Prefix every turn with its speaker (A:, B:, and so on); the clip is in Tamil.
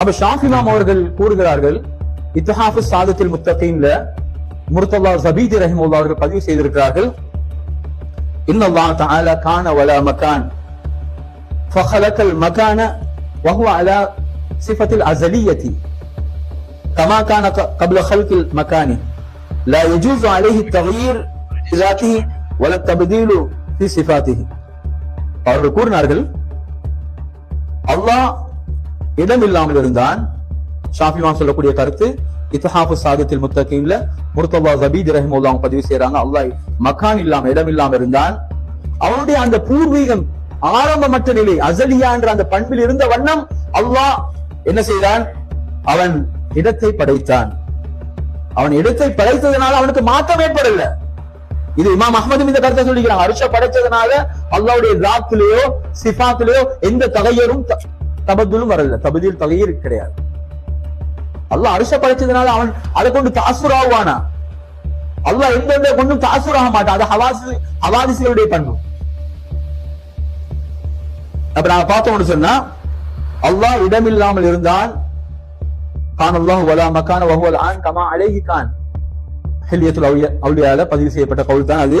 A: அப்ப ஷாஃபிமாம் அவர்கள் கூறுகிறார்கள் இத்தஹாஃபு சாதத்தில் முத்தகீன்ல முர்தல்லா ஜபீதி ரஹிமுல்லா அவர்கள் பதிவு செய்திருக்கிறார்கள் இன்னல்லாஹ் தஆலா கான வலா மகான் فخلق المكان وهو على صفة الأزلية كما كان ق- قبل خلق المكان لا يجوز عليه التغيير في ذاته ولا التبديل في صفاته அவர்கள் கூறினார்கள் அல்லாஹ் இடம் இல்லாமல் இருந்தான் ஷாஃபிமான் சொல்லக்கூடிய கருத்து இத்தஹாஃபு சாதத்தில் முத்தகீம்ல முர்தல்லா ஜபீத் ரஹிமுல்லா அவங்க பதிவு செய்யறாங்க அல்லாஹ் மக்கான் இல்லாம இடம் இல்லாம இருந்தான் அவனுடைய அந்த பூர்வீகம் ஆரம்பமற்ற நிலை அசலியா என்ற அந்த பண்பில் இருந்த வண்ணம் அல்லாஹ் என்ன செய்தான்? அவன் இடத்தை படைத்தான். அவன் இடத்தை படைத்ததுனால அவனுக்கு மாற்றம் ஏற்படல. இது இமாம் அஹ்மதும் இந்த கருத்தை சொல்லிக்கிறான் அரிஷ படைச்சதுனால அல்லாவுடைய ராத்திலேயோ சிஃபாத்திலேயோ எந்த தகையரும் தபதுலும் வரல. தபதியில் தகையர் கிடையாது. அல்லாஹ் அரிச படைச்சதுனால அவன் அதை கொண்டு தாசுராவானா? அல்லாஹ் எந்த கொண்டும் தாசுராக மாட்டான் அது ஹவாசி ஹவாதிசிகளுடைய பண்பு அப்ப பார்த்த பார்த்தோம்னு சொன்னா அல்லாஹ் இடமில்லாமல் இருந்தால் கான் அல்லாஹ் வலா மக்கான வஹுவல் ஆன் கமா அலைஹி கான். ஹில்யத்துல் அவுலியால பதிவு செய்யப்பட்ட கவுல் தான் அது.